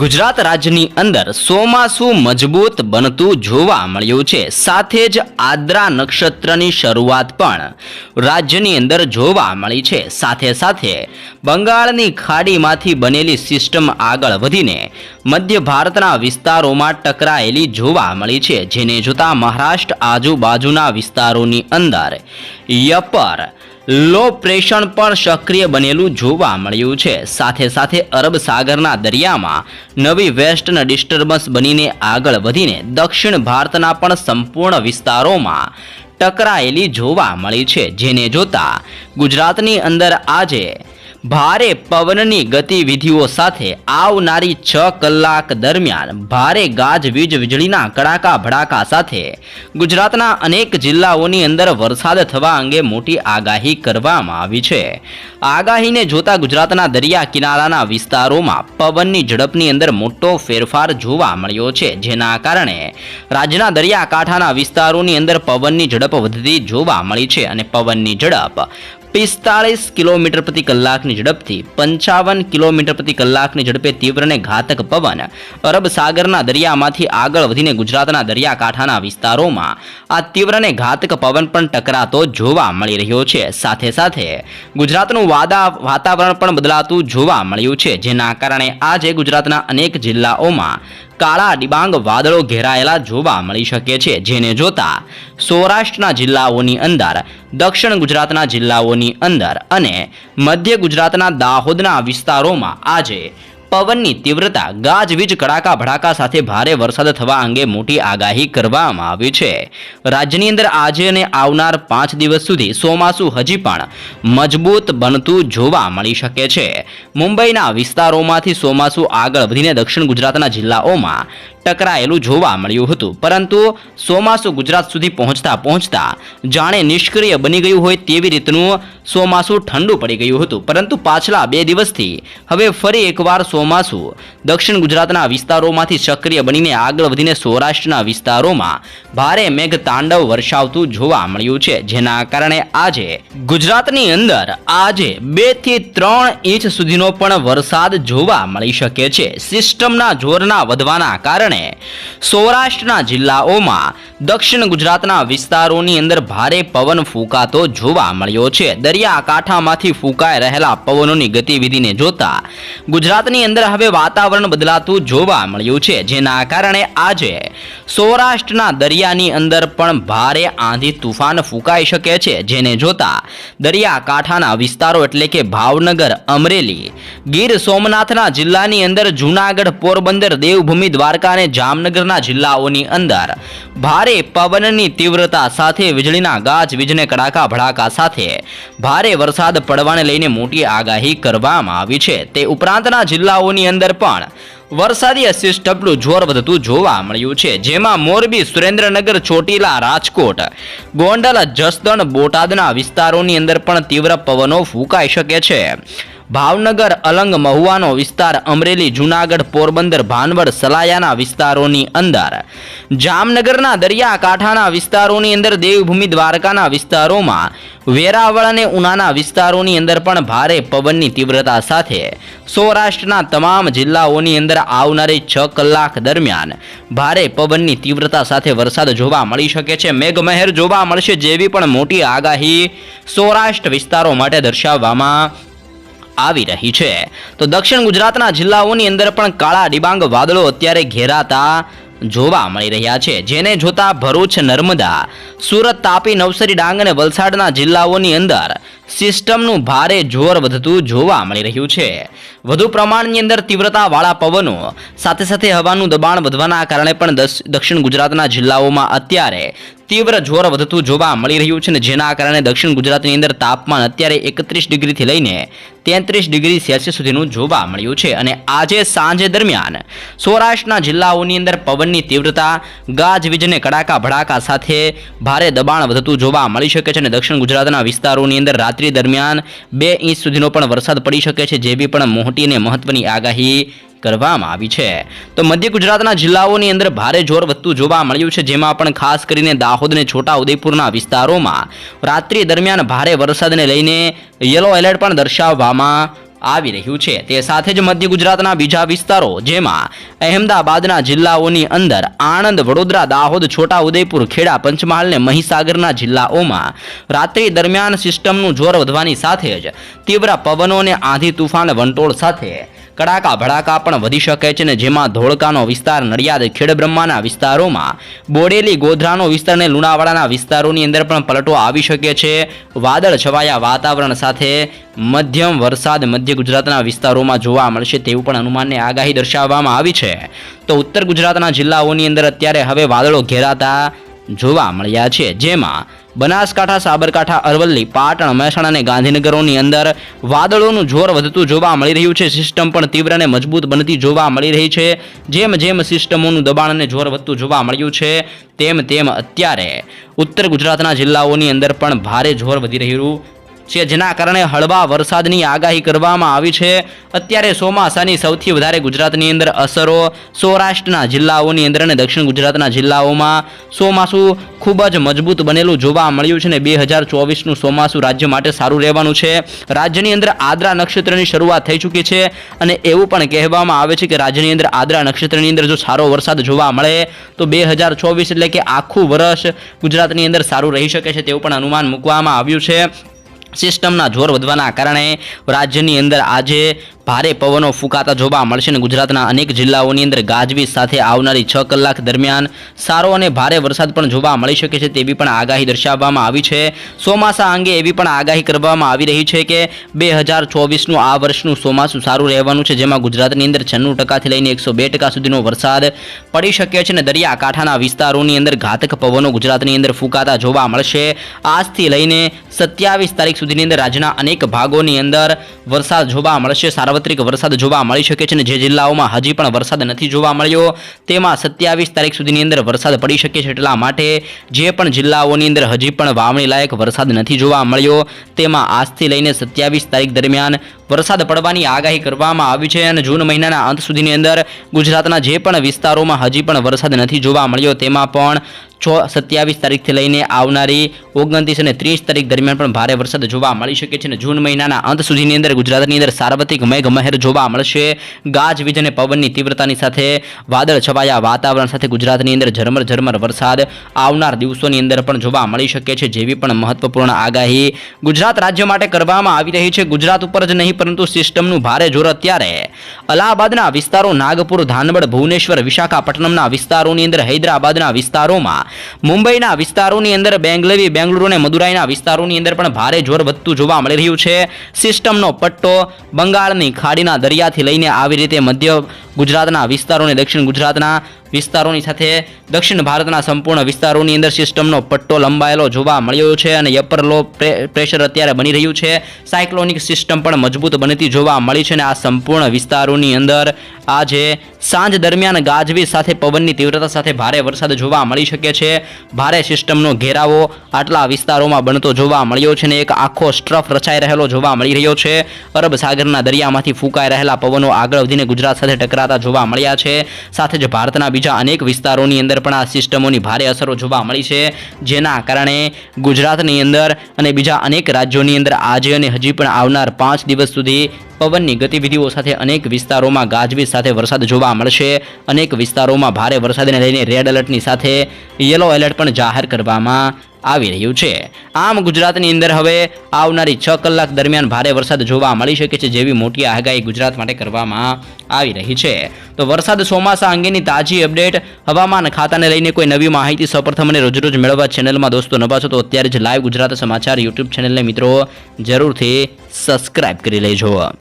ગુજરાત રાજ્યની અંદર ચોમાસું મજબૂત બનતું જોવા મળ્યું છે. સાથે જ આદ્રા નક્ષત્રની શરૂઆત પણ રાજ્યની અંદર જોવા મળી છે. સાથે સાથે બંગાળની ખાડીમાંથી બનેલી સિસ્ટમ આગળ વધીને મધ્ય ભારતના વિસ્તારોમાં ટકરાયેલી જોવા મળી છે. જેને જોતા મહારાષ્ટ્ર આજુબાજુના વિસ્તારોની અંદર યપર લો પ્રેશર પણ સક્રિય બનેલું જોવા મળ્યું છે. સાથે સાથે અરબ સાગરના દરિયામાં નવી વેસ્ટર્ન ડિસ્ટર્બન્સ બનીને આગળ વધીને દક્ષિણ ભારતના પણ સંપૂર્ણ વિસ્તારોમાં ટકરાયેલી જોવા મળી છે. જેને જોતા ગુજરાતની અંદર આજે ભારે પવનની ગતિવિધિઓ સાથે આવનારી છ કલાક દરમિયાન ભારે ગાજવીજ વીજળીના કડાકા ભડાકા સાથે ગુજરાતના અનેક જિલ્લાઓની અંદર વરસાદ થવા અંગે મોટી આગાહી કરવામાં આવી છે. આગાહીને જોતા ગુજરાતના દરિયા કિનારાના વિસ્તારોમાં પવનની ઝડપની અંદર મોટો ફેરફાર જોવા મળ્યો છે, જેના કારણે રાજ્યના દરિયાકાંઠાના વિસ્તારોની અંદર પવનની ઝડપ વધતી જોવા મળી છે અને પવનની ઝડપ પિસ્તાળીસ કિલોમીટર પ્રતિ કલાકની ઝડપથી પંચાવન કિલોમીટર પ્રતિ કલાકની ઝડપે તીવ્ર અને ઘાતક પવન અરબ સાગરના દરિયામાંથી આગળ વધીને ગુજરાતના દરિયાકાંઠાના વિસ્તારોમાં આ તીવ્ર અને ઘાતક પવન પણ ટકરાતો જોવા મળી રહ્યો છે. સાથે સાથે ગુજરાતનું વાદા, વાતાવરણ પણ બદલાતું જોવા મળ્યું છે, જેના કારણે આજે ગુજરાતના અનેક જિલ્લાઓમાં કાળા ડિબાંગ વાદળો ઘેરાયેલા જોવા મળી શકે છે, જેને જોતા સૌરાષ્ટ્રના જિલ્લાઓની અંદર, દક્ષિણ ગુજરાતના જિલ્લાઓની અંદર અને મધ્ય ગુજરાતના દાહોદના વિસ્તારોમાં આજે પવનની તીવ્રતા ગાજવીજ કડાકા, ભડાકા સાથે ભારે વરસાદ થવા અંગે મોટી આગાહી કરવામાં આવી છે. રાજ્યની અંદર આજે અને આવનાર પાંચ દિવસ સુધી ચોમાસું હજી પણ મજબૂત બનતું જોવા મળી શકે છે. મુંબઈના વિસ્તારોમાંથી ચોમાસું આગળ વધીને દક્ષિણ ગુજરાતના જિલ્લાઓમાં ટકરાયેલું જોવા મળ્યું હતું. પરંતુ ચોમાસું ગુજરાત સુધી પહોંચતા પહોંચતા જાણે નિષ્ક્રિય બની ગયું હોય તેવી રીતનું ચોમાસું ઠંડુ પડી ગયું હતું. પરંતુ પાછલા બે દિવસથી હવે ફરી એકવાર ચોમાસું દક્ષિણ ગુજરાતના વિસ્તારોમાંથી સક્રિય બનીને આગળ વધીને સૌરાષ્ટ્રના વિસ્તારોમાં ભારે મેઘ તાંડવ વરસાવતું જોવા મળ્યું છે, જેના કારણે આજે ગુજરાતની અંદર આજે બેથી ત્રણ ઇંચ સુધીનો પણ વરસાદ જોવા મળી શકે છે. સિસ્ટમના જોરના વધવાના કારણે સૌરાષ્ટ્રના જિલ્લાઓમાં દક્ષિણ ગુજરાતના વિસ્તારોની અંદર ભારે પવન ફૂંકાતો જોવા મળ્યો છે. દરિયાકાંઠામાંથી ફૂંકાઈ રહેલા પવનોની ગતિવિધિને જોતા ગુજરાતની અંદર હવે વાતાવરણ બદલાતું જોવા મળ્યું છે, જેના કારણે આજે સૌરાષ્ટ્રના દરિયાની અંદર પણ ભારે આંધી તુફાન ફૂંકાઈ શકે છે, જેને જોતા દરિયાકાંઠાના વિસ્તારો એટલે કે ભાવનગર, અમરેલી, ગીર સોમનાથના જિલ્લાની અંદર જૂનાગઢ પોરબંદર, દેવભૂમિ, દ્વારકા અને જામનગરના જિલ્લાઓની અંદર ભારે પવનની તીવ્રતા સાથે વીજળીના ગાજ, વીજને કડાકા, ભડાકા સાથે ભારે વરસાદ પડવાને લઈને મોટી આગાહી કરવામાં આવી છે. તે ઉપરાંતના જિલ્લાઓની અંદર પણ વરસાદી સિસ્ટમનું જોર વધતું જોવા મળ્યું છે. જેમાં મોરબી, સુરેન્દ્રનગર, ચોટીલા, રાજકોટ, ગોંડલ, જસદણ, બોટાદના વિસ્તારોની અંદર પણ તીવ્ર પવનો ફૂંકાઈ શકે છે. ભાવનગર, અલંગ, મહુવાનો વિસ્તાર, અમરેલી, જૂનાગઢ, પોરબંદર, ભાનવડ, સલાયાના વિસ્તારોની અંદર. જામનગરના દરિયાકાંઠાના વિસ્તારોની અંદર દેવભૂમિ દ્વારકાના વિસ્તારોમાં વેરાવળ અને ઉનાના વિસ્તારોની અંદર પણ ભારે પવનની તીવ્રતા સાથે સૌરાષ્ટ્રના તમામ જિલ્લાઓની અંદર આવનારી છ કલાક દરમિયાન ભારે પવનની તીવ્રતા સાથે વરસાદ જોવા મળી શકે છે. મેઘમહેર જોવા મળશે જેવી પણ મોટી આગાહી સૌરાષ્ટ્ર વિસ્તારો માટે દર્શાવવામાં આવી રહી છે. તો દક્ષિણ ગુજરાતના જિલ્લાઓની અંદર પણ કાળા ડિબાંગ વાદળો અત્યારે ઘેરાતા જોવા મળી રહ્યા છે. જેને જોતા ભરૂચ, નર્મદા, સુરત તાપી, નવસારી, ડાંગ અને વલસાડના જિલ્લાઓની અંદર સિસ્ટમનું ભારે જોર વધતું જોવા મળી રહ્યું છે. વધુ પ્રમાણની અંદર તીવ્રતાવાળા પવનો, સાથે સાથે હવાનું દબાણ વધવાના કારણે પણ દક્ષિણ ગુજરાતના જિલ્લાઓમાં અત્યારે તીવ્ર જોર વધતું જોવા મળી રહ્યું છે અને જેના કારણે દક્ષિણ ગુજરાતની અંદર તાપમાન અત્યારે એકત્રીસ ડિગ્રીથી લઈને તેત્રીસ ડિગ્રી સેલ્સિયસ સુધીનું જોવા મળ્યું છે. અને આજે સાંજે દરમિયાન સૌરાષ્ટ્રના જિલ્લાઓની અંદર પવનની તીવ્રતા ગાજવીજ અને કડાકા ભડાકા સાથે ભારે દબાણ વધતું જોવા મળી શકે છે અને દક્ષિણ ગુજરાતના વિસ્તારોની અંદર રાત્રિ દરમિયાન બે ઇંચ સુધીનો પણ વરસાદ પડી શકે છે જેવી પણ મોટી અને મહત્વની આગાહી કરવામાં આવી છે. તો મધ્ય ગુજરાતના જિલ્લાઓની અંદર ભારે જોર વધતું જોવા મળ્યું છે, જેમાં પણ ખાસ કરીને દાહોદ અને છોટા ઉદેપુરના વિસ્તારોમાં રાત્રિ દરમિયાન ભારે વરસાદને લઈને યલો એલર્ટ પણ દર્શાવવામાં આવી રહ્યું છે. તે સાથે જ મધ્ય ગુજરાતના બીજા વિસ્તારો, જેમાં અહેમદાબાદના જિલ્લાઓની અંદર આણંદ, વડોદરા, દાહોદ, છોટા ઉદયપુર, ખેડા, પંચમહાલ અને મહીસાગરના જિલ્લાઓમાં રાત્રિ દરમિયાન સિસ્ટમનું જોર વધવાની સાથે જ તીવ્ર પવનો અને આંધી તુફાન વંટોળ સાથે કડાકા ભડાકા પણ વધી શકે છે ને જેમાં ધોળકાનો વિસ્તાર, નડિયાદ ખેડબ્રહ્માના વિસ્તારોમાં બોડેલી, ગોધરાનો વિસ્તાર અને લુણાવાડાના વિસ્તારોની અંદર પણ પલટો આવી શકે છે. વાદળ છવાયા વાતાવરણ સાથે મધ્યમ વરસાદ મધ્ય ગુજરાતના વિસ્તારોમાં જોવા મળશે તેવું પણ અનુમાનને આગાહી દર્શાવવામાં આવી છે. તો ઉત્તર ગુજરાતના જિલ્લાઓની અંદર અત્યારે હવે વાદળો ઘેરાતા જોવા મળ્યા છે. જેમાં બનાસકાંઠા, સાબરકાંઠા, અરવલ્લી, પાટણ, મહેસાણા અને ગાંધીનગરોની અંદર વાદળોનું જોર વધતું જોવા મળી રહ્યું છે. સિસ્ટમ પણ તીવ્ર અને મજબૂત બનતી જોવા મળી રહી છે. જેમ જેમ સિસ્ટમોનું દબાણ અને જોર વધતું જોવા મળ્યું છે, તેમ તેમ અત્યારે ઉત્તર ગુજરાતના જિલ્લાઓની અંદર પણ ભારે જોર વધી રહ્યું છે, જેના કારણે હળવા વરસાદની આગાહી કરવામાં આવી છે. અત્યારે ચોમાસાની સૌથી વધારે ગુજરાતની અંદર અસરો સૌરાષ્ટ્રના જિલ્લાઓની અંદર અને દક્ષિણ ગુજરાતના જિલ્લાઓમાં ચોમાસું ખૂબ જ મજબૂત બનેલું જોવા મળ્યું છે ને બે હજાર ચોવીસનું ચોમાસું રાજ્ય માટે સારું રહેવાનું છે. રાજ્યની અંદર આદ્રા નક્ષત્રની શરૂઆત થઈ ચૂકી છે અને એવું પણ કહેવામાં આવે છે કે રાજ્યની અંદર આદ્રા નક્ષત્રની અંદર જો સારો વરસાદ જોવા મળે તો બે હજાર ચોવીસ એટલે કે આખું વર્ષ ગુજરાતની અંદર સારું રહી શકે છે તેવું પણ અનુમાન મૂકવામાં આવ્યું છે. સિસ્ટમના જોર વધવાના કારણે રાજ્યની અંદર આજે ભારે પવનો ફૂંકાતા જોવા મળશે અને ગુજરાતના અનેક જિલ્લાઓની અંદર ગાજવીજ સાથે આવનારી છ કલાક દરમિયાન સારો અને ભારે વરસાદ પણ જોવા મળી શકે છે તેવી પણ આગાહી દર્શાવવામાં આવી છે. ચોમાસા અંગે એવી પણ આગાહી કરવામાં આવી રહી છે કે બે હજાર ચોવીસનું આ વર્ષનું ચોમાસું સારું રહેવાનું છે, જેમાં ગુજરાતની અંદર છન્નું ટકાથી લઈને એકસો બે ટકા સુધીનો વરસાદ પડી શકે છે અને દરિયાકાંઠાના વિસ્તારોની અંદર ઘાતક પવનો ગુજરાતની અંદર ફૂંકાતા જોવા મળશે. આજથી લઈને સત્યાવીસ તારીખ સુધીની અંદર રાજ્યના અનેક ભાગોની અંદર વરસાદ જોવા મળશે. સાર્વત્રિક વરસાદ જોવા મળી શકે છે અને જે જિલ્લાઓમાં હજી પણ વરસાદ નથી જોવા મળ્યો, તેમાં સત્યાવીસ તારીખ સુધીની અંદર વરસાદ પડી શકે છે એટલા માટે જે પણ જિલ્લાઓની અંદર હજી પણ વાવણી લાયક વરસાદ નથી જોવા મળ્યો, તેમાં આજથી લઈને સત્યાવીસ તારીખ દરમિયાન વરસાદ પડવાની આગાહી કરવામાં આવી છે અને જૂન મહિનાના અંત સુધીની અંદર ગુજરાતના જે પણ વિસ્તારોમાં હજી પણ વરસાદ નથી જોવા મળ્યો, તેમાં પણ છ સત્યાવીસ તારીખથી લઈને આવનારી ઓગણત્રીસ અને ત્રીસ તારીખ દરમિયાન પણ ભારે વરસાદ જોવા મળી શકે છે અને જૂન મહિનાના અંત સુધીની અંદર ગુજરાતની અંદર સાર્વત્રિક મેઘમહેર જોવા મળશે. ગાજવીજ અને પવનની તીવ્રતાની સાથે વાદળ છવાયા વાતાવરણ સાથે ગુજરાતની અંદર ઝરમર ઝરમર વરસાદ આવનાર દિવસોની અંદર પણ જોવા મળી શકે છે જેવી પણ મહત્વપૂર્ણ આગાહી ગુજરાત રાજ્ય માટે કરવામાં આવી રહી છે. ગુજરાત ઉપર જ નહીં પરંતુ સિસ્ટમનું ભારે જોર અત્યારે. અલ્હાબાદના વિસ્તારો નાગપુર ધાનબડ ભુવનેશ્વર, વિશાખાપટ્ટનમના વિસ્તારોની અંદર, હૈદરાબાદના વિસ્તારોમાં, મુંબઈના વિસ્તારોની અંદર, બેંગલવી, બેંગલુરુ અને મદુરાઈના વિસ્તારોની અંદર પણ ભારે જોર વધતું જોવા મળી રહ્યું છે. સિસ્ટમનો પટ્ટો બંગાળની ખાડીના દરિયાથી લઈને આવી રીતે મધ્ય ગુજરાતના વિસ્તારો અને દક્ષિણ ગુજરાતના વિસ્તારોની સાથે દક્ષિણ ભારતના સંપૂર્ણ વિસ્તારોની અંદર સિસ્ટમનો પટ્ટો લંબાયેલો જોવા મળ્યો છે અને અપર લો પ્રેશર અત્યારે બની રહ્યું છે. સાયક્લોનિક સિસ્ટમ પણ મજબૂત બનતી જોવા મળી છે અને આ સંપૂર્ણ વિસ્તારોની અંદર આજે સાંજ દરમિયાન ગાજવીજ સાથે પવનની તીવ્રતા સાથે ભારે વરસાદ જોવા મળી શકે છે. ભારે સિસ્ટમનો ઘેરાવો આટલા વિસ્તારોમાં બનતો જોવા મળ્યો છે ને એક આખો સ્ટ્રફ રચાઈ રહેલો જોવા મળી રહ્યો છે. અરબ સાગરના દરિયામાંથી ફૂંકાઈ રહેલા પવનો આગળ વધીને ગુજરાત સાથે ટકરાતા જોવા મળ્યા છે. સાથે જ ભારતના બીજા અનેક વિસ્તારોની અંદર પણ આ સિસ્ટમોની ભારે અસરો જોવા મળી છે. જેના કારણે ગુજરાતની અંદર અને બીજા અનેક રાજ્યોની અંદર આજે અને હજી પણ આવનાર પાંચ દિવસ સુધી પવનની ગતિવિધિઓ સાથે અનેક વિસ્તારોમાં ગાજવીજ સાથે વરસાદ જોવા મળશે. અનેક વિસ્તારોમાં ભારે વરસાદને લઈને રેડ એલર્ટની સાથે યલો એલર્ટ પણ જાહેર કરવામાં આવી રહ્યું છે. આમ ગુજરાતની અંદર હવે આવનારી છ કલાક દરમિયાન ભારે વરસાદ જોવા મળી શકે છે જેવી મોટી આગાહી ગુજરાત માટે કરવામાં આવી રહી છે. તો વરસાદ ચોમાસા અંગેની તાજી અપડેટ, હવામાન ખાતાને લઈને કોઈ નવી માહિતી સૌપ્રથમ અને રોજ રોજ મેળવવા ચેનલમાં દોસ્તો નવા છો તો અત્યારે જ લાઈવ ગુજરાત સમાચાર યુટ્યુબ ચેનલને મિત્રો જરૂરથી સબસ્ક્રાઇબ કરી લેજો.